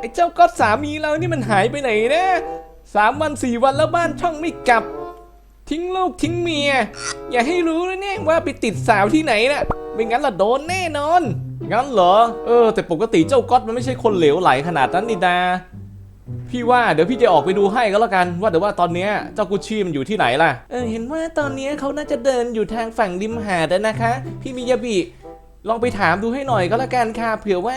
ไอ้เจ้าก๊อตสามีเรานี่มันหายไปไหนนะสามวันสี่วันแล้วบ้านช่องไม่กลับ ทิ้งลูกทิ้งเมีย อย่าให้รู้นะเนี่ยว่าไปติดสาวที่ไหนนะไม่งั้นละโดนแน่นอน งั้นเหรอ เออ แต่ปกติเจ้าก๊อตมันไม่ใช่คนเหลวไหลขนาดนั้นนี่นาพี่ว่าเดี๋ยวพี่จะออกไปดูให้ก็แล้วกันว่าแต่ว่าตอนเนี้ยเจ้ากุชชี่มันอยู่ที่ไหนล่ะ เออเห็นว่าตอนนี้เขาน่าจะเดินอยู่ทางฝั่งริมหาดนะคะ พี่มิยาบิลองไปถามดูให้หน่อยก็แล้วกันค่ะเผื่อว่า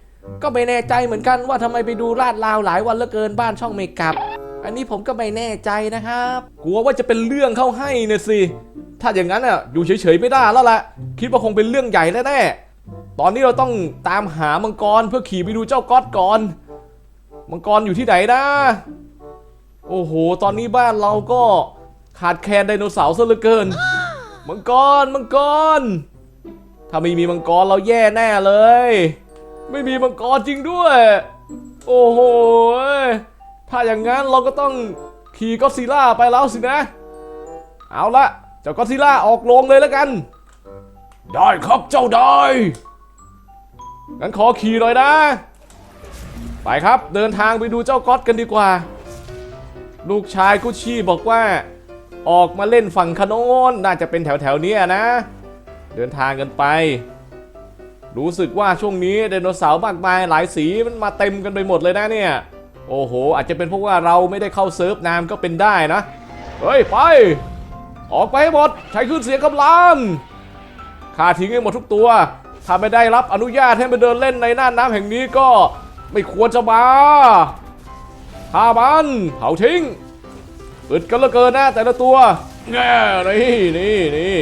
ก็ไม่แน่ใจเหมือนกันว่าทำไมไปดูลาดลาวหลายวันเหลือเกินบ้านช่องเมกลับ อันนี้ผมก็ไม่แน่ใจนะครับ กลัวว่าจะเป็นเรื่องเข้าให้นี่ยสิ ถ้าอย่างนั้นอะอยู่เฉยๆไม่ได้แล้วล่ะคิดว่าคงเป็นเรื่องใหญ่แน่ๆตอนนี้เราต้องตามหามังกรเพื่อขี่ไปดูเจ้าก๊อตก่อน มังกรอยู่ที่ไหนนะโอ้โห ตอนนี้บ้านเราก็ขาดแคลนไดโนเสาร์ซะเหลือเกิน มังกร มังกร ถ้าไม่มีมังกรเราแย่แน่เลย ไม่มีมังกรจริงด้วย โอ้โห ถ้าอย่างนั้นเราก็ต้องขี่ก็อดซิลล่าไปแล้วสินะ เอาละเจ้าก็อดซิลล่าออกโรงเลยแล้วกัน ได้ครับเจ้าได้งั้นขอขี่หน่อยนะ ไปครับเดินทางไปดูเจ้าก๊อตกันดีกว่า ลูกชายกุชชี่บอกว่า ออกมาเล่นฝั่งคโนนน่าจะเป็นแถวแถวๆเนี้ยนะ เดินทางกันไป รู้สึกว่าช่วงนี้ไดโนเสาร์มากมายหลายสีมันมาเต็มกันไปหมดเลยนะเนี่ย โอ้โห อาจจะเป็นเพราะว่าเราไม่ได้เข้าเซิร์ฟนามก็เป็นได้นะ เฮ้ย ไป ออกไปให้หมด ใช้ขึ้นเสียงกำลังฆ่าทิ้งให้หมดทุกตัว ถ้าไม่ได้รับอนุญาตให้มาเดินเล่นในน่านน้ำแห่งนี้ก็ไม่ควรจะมาฆ่ามันเผาทิ้งอึดกันเหลือเกินนะแต่ละตัวแน่นี่นี่นี่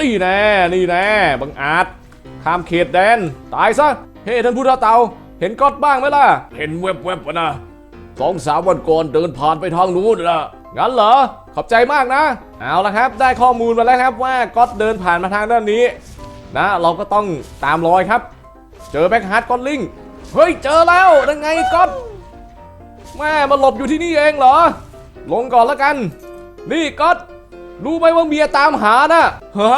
นี่แน่นี่แน่บังอาจ ข้ามเขตแดน ตายซะ เฮ้ท่านผู้ท้าเตา เห็นก๊อตบ้างไหมล่ะ เห็นแวบๆนะสองสามวันก่อนเดินผ่านไปทางนู้นนะงั้นเหรอ ขอบใจมากนะ เอาละครับ ได้ข้อมูลมาแล้วครับว่าก๊อตเดินผ่านมาทางด้านนี้ นะ เราก็ต้องตามรอยครับ เจอแบ็คฮาร์ดกอนลิง เฮ้ย เจอแล้วยังไงก๊อต แม่มาหลบอยู่ที่นี่เองเหรอ ลงก่อนแล้วกัน นี่ก๊อตรู้ไหมว่าเมียตามหานะฮะ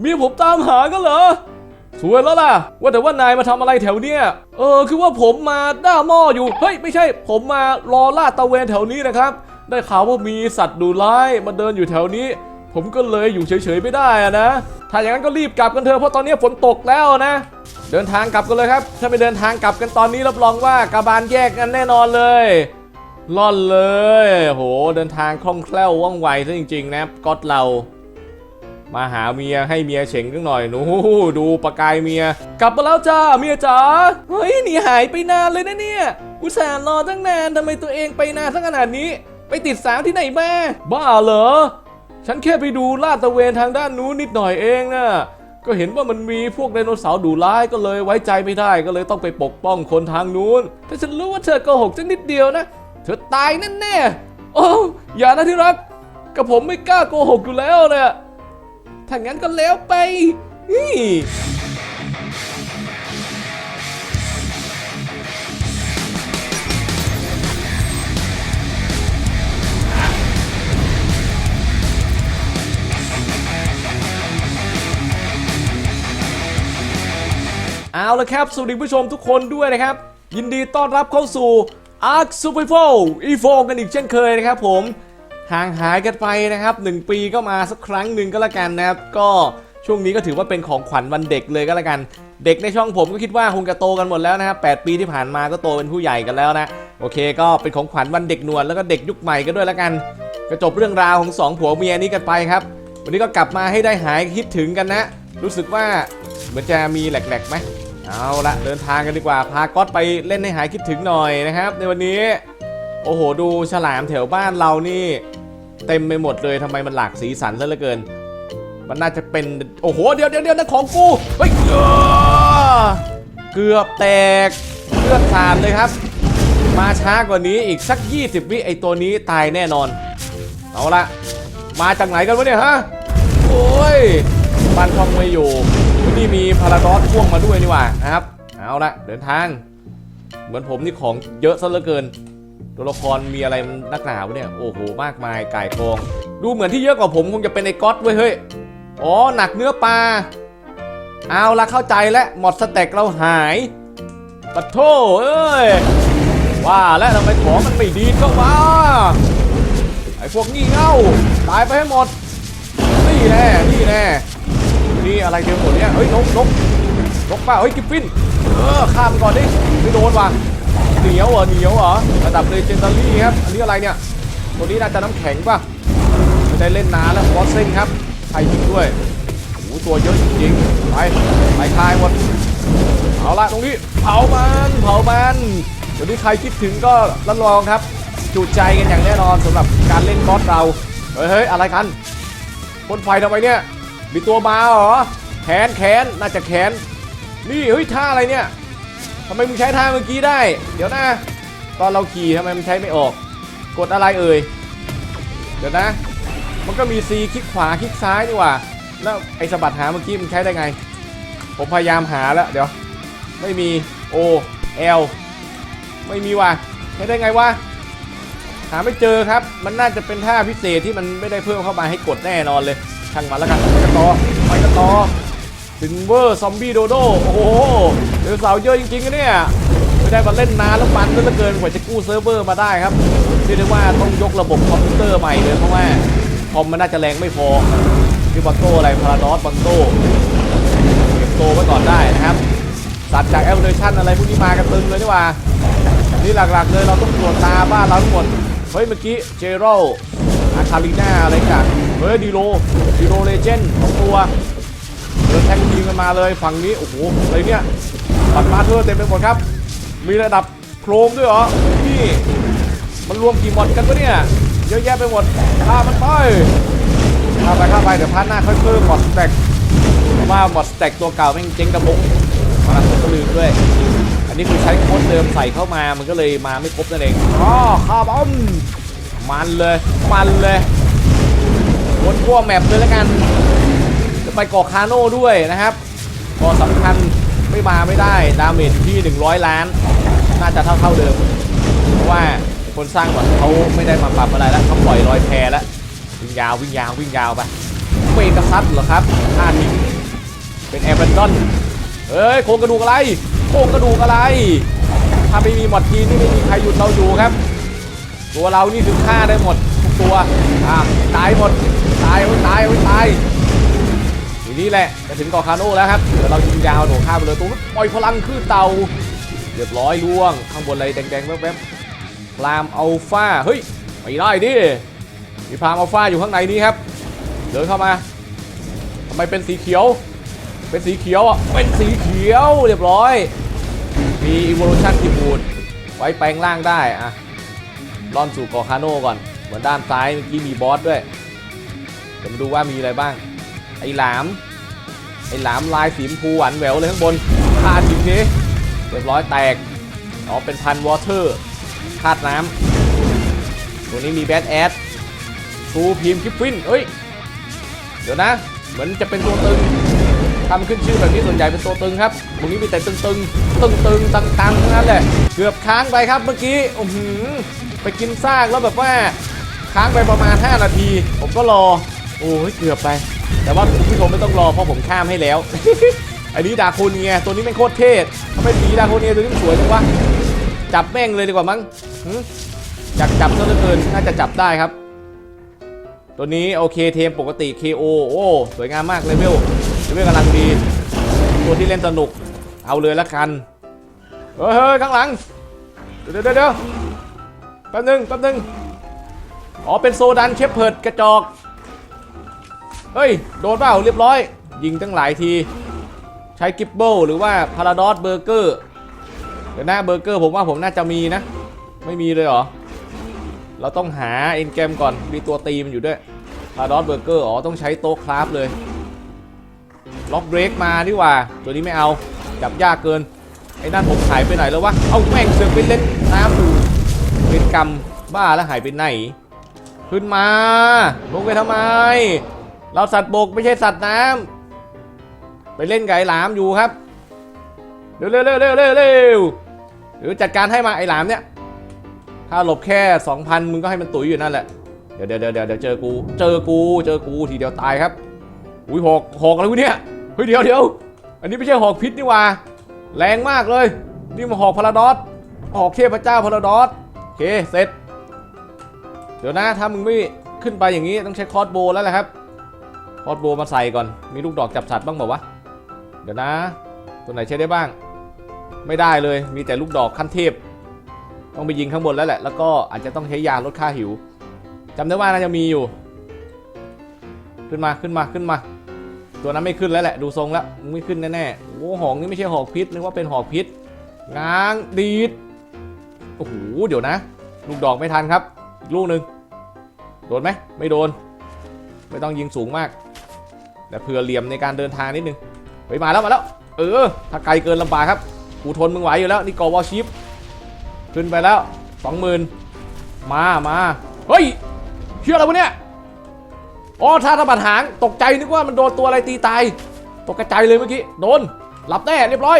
เมียผมตามหาก็เหรอ สวยแล้วล่ะ ว่าแต่ว่านายมาทำอะไรแถวเนี้ย เออ คือว่าผมมาด้าหม้ออยู่ เฮ้ย ไม่ใช่ ผมมารอลาดตะเวนแถวนี้นะครับ ได้ข่าวว่ามีสัตว์ดุร้ายมาเดินอยู่แถวนี้ ผมก็เลยอยู่เฉยๆไม่ได้อะนะ ถ้าอย่างนั้นก็รีบกลับกันเถอะ เพราะตอนนี้ฝนตกแล้วนะ เดินทางกลับกันเลยครับ ถ้าไม่เดินทางกลับกันตอนนี้รับรองว่ากาบาลแยกกันแน่นอนเลยล่อนเลย โห เดินทางคล่องแคล่วว่องไวซะจริงๆนะก๊อตเรา มาหาเมียให้เมียเฉ่งกันหน่อยหนูดูประกายเมีย กลับมาแล้วจ้าเมียจ๋าเฮ้ยหนีหายไปนานเลยนะเนี่ยอุตส่าห์รอตั้งนานทำไมตัวเองไปนานสักขนาดนี้ ไปติดสาวที่ไหนมาบ้าเหรอ ฉันแค่ไปดูลาดตะเวนทางด้านนู้นนิดหน่อยเองนะก็เห็นว่ามันมีพวกไดโนเสาร์ดุร้ายก็เลยไว้ใจไม่ได้ก็เลยต้องไปปกป้องคนทางนู้น ถ้าฉันรู้ว่าเธอโกหกสักนิดเดียวนะ เธอตายแน่ๆโอ้อย่านะที่รักกับผมไม่กล้าโกหกอยู่แล้วเนี่ย ถ้างั้นก็แล้วไปนี่เอาละครับ สวัสดีผู้ชมทุกคนด้วยนะครับ ยินดีต้อนรับเข้าสู่ Ark Survival Evo กันอีกเช่นเคยนะครับผม ห่างหายกันไปนะครับ 1 ปีก็มาสักครั้งหนึ่งก็แล้วกันนะครับ ก็ช่วงนี้ก็ถือว่าเป็นของขวัญวันเด็กเลยก็แล้วกัน เด็กในช่องผมก็คิดว่าคงจะโตกันหมดแล้วนะครับ 8 ปีที่ผ่านมาก็โตเป็นผู้ใหญ่กันแล้วนะ โอเค ก็เป็นของขวัญวันเด็กนวดแล้วก็เด็กยุคใหม่กันด้วยแล้วกันก็จบเรื่องราวของสองผัวเมียนี้กันไปครับ วันนี้ก็กลับมาให้ได้หายคิดถึงกันนะ รู้สึกว่าเหมือนจะมีแหลกๆไหมเอาละเดินทางกันดีกว่า พาก๊อตไปเล่นให้หายคิดถึงหน่อยนะครับ ในวันนี้ โอ้โห ดูฉลามแถวบ้านเรานี่ เต็มไปหมดเลยทำไมมันหลากสีสันซะเหลือเกิน มันน่าจะเป็นโอ้โหเดี๋ยวเดี๋ยวเดี๋ยวนะของกูเฮ้ยเกือบแตกเลือดสาดเลยครับ มาช้ากว่านี้อีกสัก 20 วิไอตัวนี้ตายแน่นอน เอาละมาจากไหนกันวะเนี่ยฮะโอ้ยบ้านช่องไม่อยู่นนี้มีพาราดอสพ่วงมาด้วยนี่หว่านะครับ เอาละเดินทาง เหมือนผมนี่ของเยอะซะเหลือเกิน ตัวละครมีอะไรนักหนาวะเนี่ย โอ้โห มากมายไก่กอง ดูเหมือนที่เยอะกว่าผมคงจะเป็นไอ้ก๊อตเว้ยเฮ้ย อ๋อ หนักเนื้อปลา เอาละเข้าใจแล้วหมดสเต็กเราหายปะโถเอ้ย ว่าแล้วทำไมของมันไม่ดีก็มาไอ้พวกงี่เง่าตายไปให้หมด นี่แน่นี่แน่นี่อะไรเดียวหมดเนี่ย เฮ้ยนกนกนกป้าเฮ้ยกิฟฟิน เออข้ามก่อนดิไม่โดนว่ะ เหนียวเหรอเหนียวเหรอระดับเลเจนดารี่ครับอันนี้อะไรเนี่ยตัวนี้น่าจะน้ำแข็งป่ะไม่ได้เล่นนานแล้ววอสเซนครับไทยยิงด้วยโอ้ตัวเยอะจริงๆไปไปคายหมดเอาละตรงนี้เผามันเผามันเดี๋ยวนี้ใครคิดถึงก็รับรองครับจุใจกันอย่างแน่นอนสำหรับการเล่นบอสเราเฮ้ยเฮ้ยอะไรกันพ่นไฟทำไมเนี่ยมีตัวมาเหรอแขนแขนน่าจะแขนนี่เฮ้ยท่าอะไรเนี่ยำไมมึงใช้ท่าเมื่อกี้ได้ เดี๋ยวนะ ตอนเราขี่ทำไมมันใช้ไม่ออก กดอะไรเอ่ย เดี๋ยวนะ มันก็มี C คลิกขวาคลิกซ้ายนี่หว่า แล้วไอ้สะบัดหาเมื่อกี้มันใช้ได้ไง ผมพยายามหาแล้ว เดี๋ยว ไม่มี O L ไม่มีว่ะใช้ได้ไงวะ หาไม่เจอครับ มันน่าจะเป็นท่าพิเศษที่มันไม่ได้เพิ่มเข้ามาให้กดแน่นอนเลยช่างมันแล้วกันไปกันต่อไปกันต่อ ถึงเวอร์ซอมบี้โดโดโอ้โหเดือสาวเยอะจริงๆนะเนี่ยไม่ได้มาเล่นนานแล้วมันเหลือเกินกว่าจะกู้เซิร์ฟเวอร์มาได้ครับเรียกได้ว่าต้องยกระบบคอมพิวเตอร์ใหม่เลยเพราะว่าคอมมันน่าจะแรงไม่พอคือบัตโตอะไรพาราดอสบัตโตเก็บโตไว้ก่อนได้นะครับสัตว์จากแอปพลิเคชันอะไรพวกนี้มากันตึงเลยนี่ว่านี่หลักๆเลยเราต้องตรวจตาบ้านเราทั้งหมดเฮ้ยเมื่อกี้เจโรอาคาลิน่าอะไรกันเฮ้ยดีโรดีโรเลเจนด์สองตัว เดินแท็กทีมกันมาเลยฝั่งนี้โอ้โหอะไรเนี่ยปัดมาเธอเต็มไปหมดครับ มีระดับโครมด้วยเหรอนี่มันรวมกี่หมดกันวะเนี่ยเยอะแยะไปหมดฆ่ามันไปฆ่าไปฆ่าไปเดี๋ยวพาร์ทหน้าค่อยเพิ่มหมดสแต็กเพราะว่าหมดสแต็กตัวเก่าแม่งเจ๊งกระบุกมาผมก็ลืมด้วย อันนี้คือใช้โค้ดเดิมใส่เข้ามามันก็เลยมาไม่ครบนั่นเองอ๋อคาบอมมันเลยมันเลยวนทั่วแมปเลยแล้วกัน ไปเกาะคาโน่ด้วยนะครับกาะสำคัญไม่มาไม่ได้ดาเมจที่ 100 ล้าน น่าจะเท่าเท่าเดิม เพราะว่าคนสร้างก่อนเขาไม่ได้มาปรับอะไรแล้วเขาปล่อยลอยแพแล้ววิ่งยาววิ่งยาววิ่งยาวไปเวกซัสเหรอครับท่าทิ้เป็นแอร์เบนดอนเอ้ยโครงกระดูกอะไรโครงกระดูกอะไร ถ้าไม่มีหมดทีนี่ไม่มีใครหยุดเราอยู่ครับ ตัวเรานี่ถึงฆ่าได้หมดทุกตัวอะตายหมดตายโอ้ยตายโอ้ยตาย ทีนี้แหละจะถึงเกาะคาโน่แล้วครับเดี๋ยวเรายิงยาวโดดข้ามไปเลยตัวปล่อยพลังขึ้นเตาเรียบร้อยล่วง ข้างบนอะไรแดงๆแวบๆพรามอัลฟาเฮ้ยไม่ได้ดิมีพรามอัลฟาอยู่ข้างในนี้ครับเดินเข้ามาทำไมเป็นสีเขียว เป็นสีเขียวอะเป็นสีเขียวเรียบร้อย มี evolution ที่บูดไว้แปลงร่างได้อะล่อนสู่กอคาโน่ก่อนเหมือนด้านซ้ายเมื่อกี้มีบอสด้วยเดี๋ยวมาดูว่ามีอะไรบ้าง ไอ้หลาม ไอ้หลามลายสีมพูหวานแหววเลยข้างบนฆ่าทิ้งทีเรียบร้อยแตก อ๋อ เป็นพันวอเตอร์ธาตุน้ำตัวนี้มีแบทแอดทูพิมพ์กิฟฟินเอ้ย เดี๋ยวนะ เหมือนจะเป็นตัวตึงทำขึ้นชื่อแบบนี้ส่วนใหญ่เป็นตัวตึงครับตรงนี้มีแต่ตึงตึงตึงตึงตังตังทั้งนั้นแหละ เกือบค้างไปครับเมื่อกี้อ้โหไปกินซากแล้วแบบว่าค้างไปประมาณ 5 นาที ผมก็รอ โอ้ยเกือบไป แต่ว่าคุณผู้ชมไม่ต้องรอเพราะผมข้ามให้แล้ว อันนี้ดาโคเนียตัวนี้เป็นโคตรเท่ทำไมสีดาโคเนียตัวนี้สวยจังวะจับแม่งเลยดีกว่ามั้งอยากจับซะเหลือเกินน่าจะจับได้ครับ ตัวนี้โอเคเทมปกติ KO โอ้สวยงามมากเลเวลเลเวลกำลังดี ตัวที่เล่นสนุก เอาเลยละกันเฮ้ยข้างหลัง เดี๋ยวเดี๋ยวเดี๋ยวแป๊บนึงแป๊บนึงอ๋อเป็นโซดันเชฟเพิร์ดกระจอก เฮ้ย โดนเปล่าเรียบร้อย ยิงตั้งหลายที ใช้กิบเบิลหรือว่าพาราดอสเบอร์เกอร์เดี๋ยวหน้าเบอร์เกอร์ผมว่าผมน่าจะมีนะ ไม่มีเลยเหรอ เราต้องหาเอ็นเกมก่อนมีตัวตีมันอยู่ด้วยพาราดอสเบอร์เกอร์อ๋อต้องใช้โต๊ะคราฟเลยล็อกเบรกมาดีกว่า ตัวนี้ไม่เอา จับยากเกิน ไอ้นั่นผมหายไปไหนแล้ววะ เอาแม่งเสือกไปเล่นน้ำอยู่เป็นกรรมบ้าแล้วหายไปไหน ขึ้นมา ลงไปทำไม เราสัตว์บกไม่ใช่สัตว์น้ำไปเล่นกับไอ้หลามอยู่ครับเร็วเร็วเร็วเร็วเร็วเร็วหรือจัดการให้มาไอ้หลามเนี่ยถ้าหลบแค่ 2,000 มึงก็ให้มันตุ๋ยอยู่นั่นแหละ เดี๋ยวเดี๋ยวเดี๋ยวเดี๋ยวเจอกู เจอกู เจอกูทีเดียวตายครับ อุ้ยหอกหอกอะไรวะเนี่ย เฮ้ยเดี๋ยวเดี๋ยวอันนี้ไม่ใช่หอกพิษนี่ว่า แรงมากเลย นี่มันหอกพาราดอสหอกเทพเจ้าพาราดอสโอเค เสร็จ เดี๋ยวนะถ้ามึงไม่ขึ้นไปอย่างนี้ต้องใช้คอร์สโบแล้วแหละครับ คอร์สโบว์มาใส่ก่อน มีลูกดอกจับสัตว์บ้างเปล่าวะเดี๋ยวนะ ตัวไหนใช้ได้บ้าง ไม่ได้เลย มีแต่ลูกดอกขั้นเทพ ต้องไปยิงข้างบนแล้วแหละ แล้วก็อาจจะต้องใช้ยาลดค่าหิวจำได้ว่าน่าจะมีอยู่ ขึ้นมา ขึ้นมา ขึ้นมา ตัวนั้นไม่ขึ้นแล้วแหละ ดูทรงแล้ว ไม่ขึ้นแน่ๆ โอ้หอกนี่ไม่ใช่หอกพิษ นึกว่าเป็นหอกพิษ ง้างดีด โอ้โห เดี๋ยวนะ ลูกดอกไม่ทันครับอีกลูกหนึ่งโดนไหม ไม่โดน ไม่ต้องยิงสูงมาก แต่เผื่อเหลี่ยมในการเดินทางนิดนึงเฮ้ยมาแล้วมาแล้ว เออ ถ้าไกลเกินลำบากครับ กูทนมึงไหวอยู่แล้ว นี่กอวอชิปขึ้นไปแล้วสองหมื่นมามาเฮ้ยเชื่ออะไรวะเนี่ยอ๋อท่าทบัดหางตกใจนึกว่ามันโดนตัวอะไรตีตาย ตกกระจายเลยเมื่อกี้ โดนหลับแน่เรียบร้อย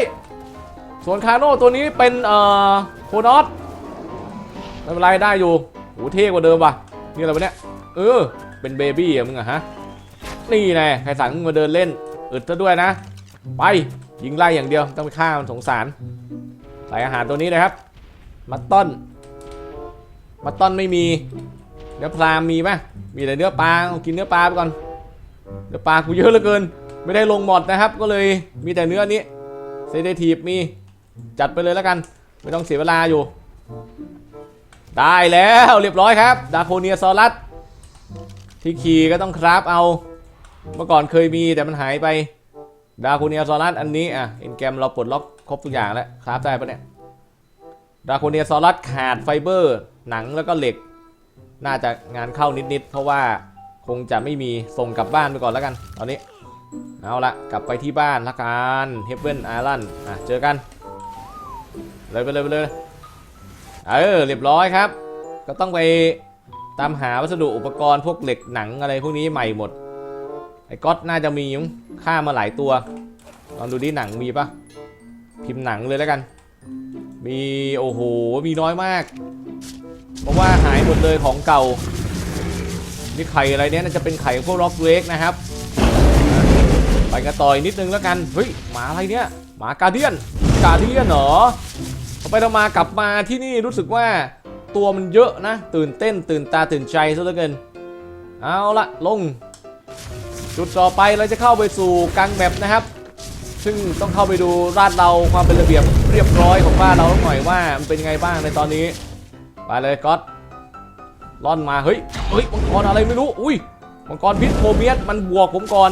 ส่วนคาโน่ตัวนี้เป็นเอ่อโคนอสไม่เป็นไรได้อยู่โหเท่กว่าเดิมว่ะนี่อะไรวะเนี่ยเออเป็นเบบี้อะมึงอะฮะ นี่แน่ใครสั่งมาเดินเล่นอึดซะด้วยนะ ไปยิงไล่อย่างเดียวต้องไปฆ่ามันสงสารใส่อาหารตัวนี้เลยครับมัตต้นมัตต้นไม่มีเนื้อพรามีไหมมีแต่เนื้อปลาเอากินเนื้อปลาไปก่อนเนื้อปลากูเยอะเหลือเกิน ไม่ได้ลงหมดนะครับ ก็เลยมีแต่เนื้อนี้เซเดทีฟมีจัดไปเลยแล้วกัน ไม่ต้องเสียเวลาอยู่ ได้แล้วเรียบร้อยครับดาโคเนียซอรัสที่ขี่ก็ต้องคราฟเอา เมื่อก่อนเคยมีแต่มันหายไป ดาโคเนียซอรัสอันนี้อะเอ็นแกมเราปลดล็อกครบทุกอย่างแล้วคราฟได้ปะเนี่ย ดาโคเนียซอรัสขาดไฟเบอร์ หนังแล้วก็เหล็ก น่าจะงานเข้านิดๆเพราะว่าคงจะไม่มีส่งกลับบ้านไปก่อนแล้วกัน ตอนนี้ เอาละกลับไปที่บ้านละกันเฮเ e นไอรันอะเจอกัน เลยไปเลยไปเลยเออเรียบร้อยครับ ก็ต้องไปตามหาวัสดุอุปกรณ์พวกเหล็กหนังอะไรพวกนี้ใหม่หมด ไอ้ก๊อตน่าจะมีมั้งฆ่ามาหลายตัว ลองดูดิหนังมีปะพิมพ์หนังเลยแล้วกัน มีโอ้โห มีน้อยมาก เพราะว่าหายหมดเลยของเก่า นี่ไข่อะไรเนี่ยน่าจะเป็นไข่ของพวกร็อกเวกนะครับ ไปกันต่อยนิดนึงแล้วกัน เฮ้ย หมาอะไรเนี่ย หมากาเดียน กาเดียนเหรอไปทำมากลับมาที่นี่รู้สึกว่าตัวมันเยอะนะ ตื่นเต้นตื่นตาตื่นใจซะเหลือเกิน เอาละลง จุดต่อไปเราจะเข้าไปสู่กลางแมปนะครับ ซึ่งต้องเข้าไปดูราดเราความเป็นระเบียบเรียบร้อยของบ้านเราหน่อยว่ามันเป็นยังไงบ้างในตอนนี้ ไปเลยก๊อตล่อนมาเฮ้ยเฮ้ยมังกรอะไรไม่รู้อุ้ยมังกรพิษโพเมียสมันบวกผมก่อน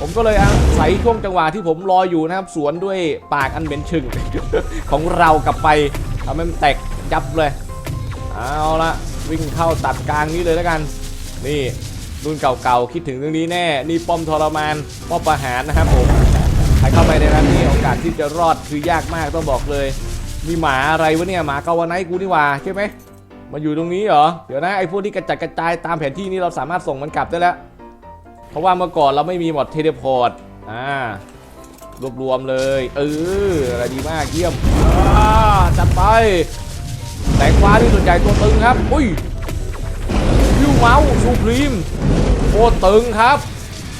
ผมก็เลยอาศัยช่วงจังหวะที่ผมรออยู่นะครับ สวนด้วยปากอันเหม็นฉึงของเรากลับไปทำให้มันแตกยับเลย เอาละวิ่งเข้าตัดกลางนี้เลยแล้วกัน นี่ รุ่นเก่าๆ คิดถึงเรื่องนี้แน่ นี่ป้อมทรมาน ป้อมประหารนะครับผมใครเข้าไปในนั้นนี่โอกาสที่จะรอดคือยากมากต้องบอกเลย มีหมาอะไรวะเนี่ยหมากาวาไนกูนี่หว่าใช่ไหมมาอยู่ตรงนี้เหรอ เดี๋ยวนะไอ้พวกที่กระจัดกระจายตามแผนที่นี่เราสามารถส่งมันกลับได้แล้ว เพราะว่าเมื่อก่อนเราไม่มีหมดเทเลพอร์ต อ่ารวบรวมเลย เอออะไรดีมากเยี่ยมจัดไปแสงฟ้าที่ส่วนใหญ่ตัวตึงครับ อุ้ย เมาส์ซูพรีมโคตรตึงครับ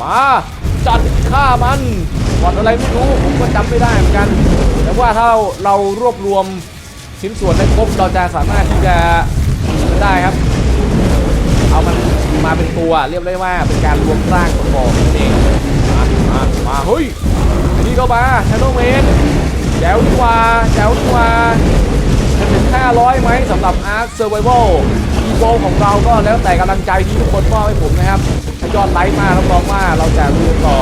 มาจัดฆ่ามันบอดอะไรไม่รู้ผมก็จำไม่ได้เหมือนกัน แต่ว่าถ้าเรารวบรวมชิ้นส่วนได้ครบเราจะสามารถที่จะได้ครับ เอามันมาเป็นตัวเรียกได้ว่าเป็นการรวมร่างประกอบเองมามามาเฮ้ยอันนี้ก็มาชาโดเมนแจ๋วดีกว่าแจ๋วดีกว่าจะถึง500ไหมสำหรับ Ark Survival e v o ของเราก็แล้วแต่กำลังใจที่ทุกคนมอบให้ผมนะครับถ้ายอดไลค์มารับรองว่าเราจะดูต่อ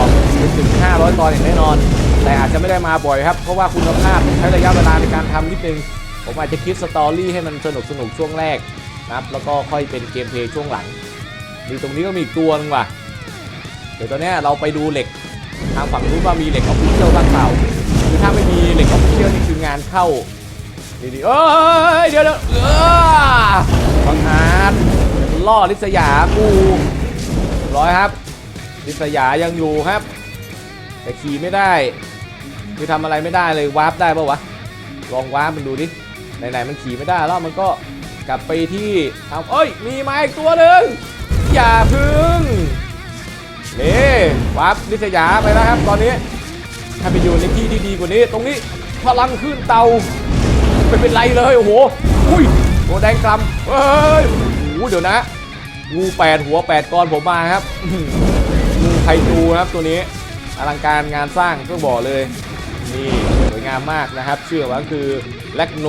ถึง500 ตอนอย่างแน่นอน แต่อาจจะไม่ได้มาบ่อยครับ เพราะว่าคุณภาพใช้ระยะเวลาในการทำนิดนึง ผมอาจจะคิดสตอรี่ให้มันสนุกสนุกช่วงแรกนะครับแล้วก็ค่อยเป็นเกมเพลย์ช่วงหลังมีตรงนี้ก็มีอีกตัวนึงว่ะ เดี๋ยวตอนนี้เราไปดูเหล็กทางฝั่งนู้นว่ามีเหล็กออฟฟิเชียลบ้างเปล่าคือถ้าไม่มีเหล็กออฟฟิเชียลนี่คืองานเข้าดีๆเอ้ยเดี๋ยวเดี๋ยว บังอาจล่อลิษยากูร้อยครับ ลิษยายังอยู่ครับ แต่ขี่ไม่ได้ คือทำอะไรไม่ได้เลยวาร์ปได้ปะวะ ลองวาร์ปมันดูดิไหนๆมันขี่ไม่ได้แล้วมันก็กลับไปที่เอาเอ้ย มีมาอีกตัวหนึ่งอย่าพึ่งนี่วาร์ปลิษยาไปแล้วครับ ตอนนี้ ถ้าไปอยู่ในที่ที่ดีกว่านี้ ตรงนี้พลังขึ้นเตาไม่เป็นไรเลย โอ้โห อุ้ย โวแดงกลัมเฮ้ยโอ้โหเดี๋ยวนะ งูแปดหัวแปดกรผมมาครับงูไคจูนะครับตัวนี้ อลังการงานสร้างก็บอกเลย นี่สวยงามมากนะครับ ชื่อว่าคือแลกโน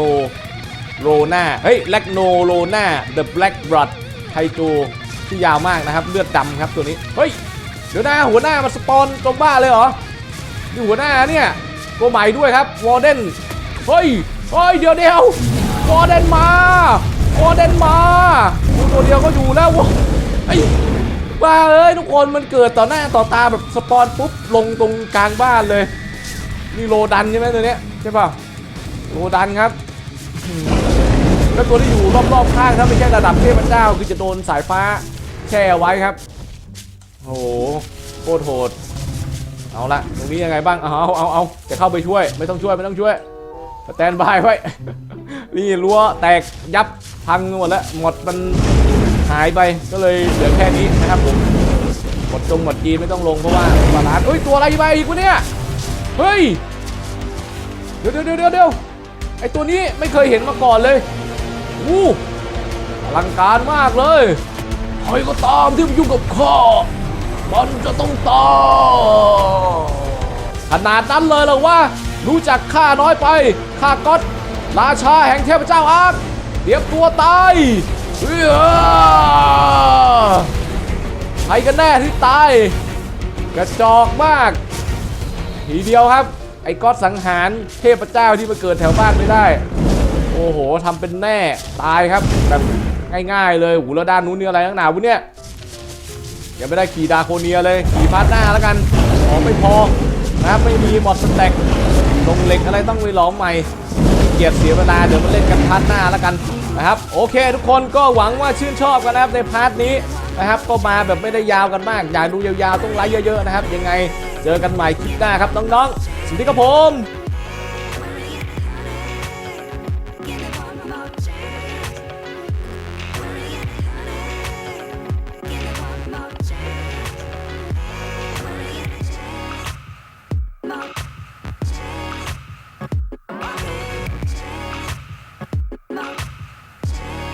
โรนาเฮ้ยแลกโนโรนา The Black Blood ไคจูที่ยาวมากนะครับ เลือดดำครับตัวนี้ เฮ้ย เดี๋ยวนะหัวหน้ามาสปอนตรงบ้าเลยเหรอนี่หัวหน้าเนี่ยตัวใหม่ด้วยครับวอร์เดนเฮ้ยเฮ้ยเดี๋ยวเดียว วอเดนมาวอเดนมาตัวเดียวก็อยู่แล้ววะไอ้บ้าเอ้ยทุกคนมันเกิดต่อหน้าต่อตาแบบสปอนปุ๊บลงตรงกลางบ้านเลยนี่โลดันใช่ไหมตัวเนี้ยใช่ป่ะโลดันครับแล้วตัวที่อยู่รอบๆข้างถ้าไม่ใช่ระดับเทพเจ้าคือจะโดนสายฟ้าแช่ไว้ครับโอ้โหโคตรโหดเอาละตรงนี้ยังไงบ้างเอาเอาเอาเอาจะเข้าไปช่วย ไม่ต้องช่วยไม่ต้องช่วยสแตนบายไว้ นี่รั้วแตกยับพังหมดแล้วหมดมันหายไปก็เลยเหลือแค่นี้นะครับผมหมดจงหมดจีนไม่ต้องลงเพราะว่าบาลานซ์เฮ้ยตัวอะไรมาอีกวะเนี่ยเฮ้ยเดี๋ยวเดี๋ยวเดี๋ยวเดี๋ยวไอตัวนี้ไม่เคยเห็นมาก่อนเลยวู้อลังการมากเลยใครก็ตามที่มายุ่งกับข้ามันจะต้องตายขนาดนั้นเลยหรอวะรู้จักข้าน้อยไปข้าก็อด ราชาแห่งเทพเจ้าอาร์คเตรียมตัวตายเฮ้ยใครกันแน่ที่ตาย กระจอกมาก ทีเดียวครับ ไอ้ก๊อตสังหารเทพเจ้าที่มาเกิดแถวบ้านไม่ได้ โอ้โหทำเป็นแน่ตายครับแบบง่ายๆเลยหูแล้วด้านนู้นนี่อะไรนักหนาวะเนี่ยยังไม่ได้ขี่ดาโคเนียเลยขี่พาร์ทหน้าแล้วกันของไม่พอนะไม่มีหมดสแต็กลงเหล็กอะไรต้องไปหล้อมใหม่ เกียรเสียเวลาเดี๋ยวมาเล่นกันพาร์ทหน้าแล้วกันนะครับโอเค ทุกคนก็หวังว่าชื่นชอบกันนะครับในพาร์ทนี้นะครับก็มาแบบไม่ได้ยาวกันมาก อยากดูยาวๆต้องไลค์เยอะๆนะครับยังไงเจอกันใหม่คลิปหน้าครับน้องๆสวัสดีครับผม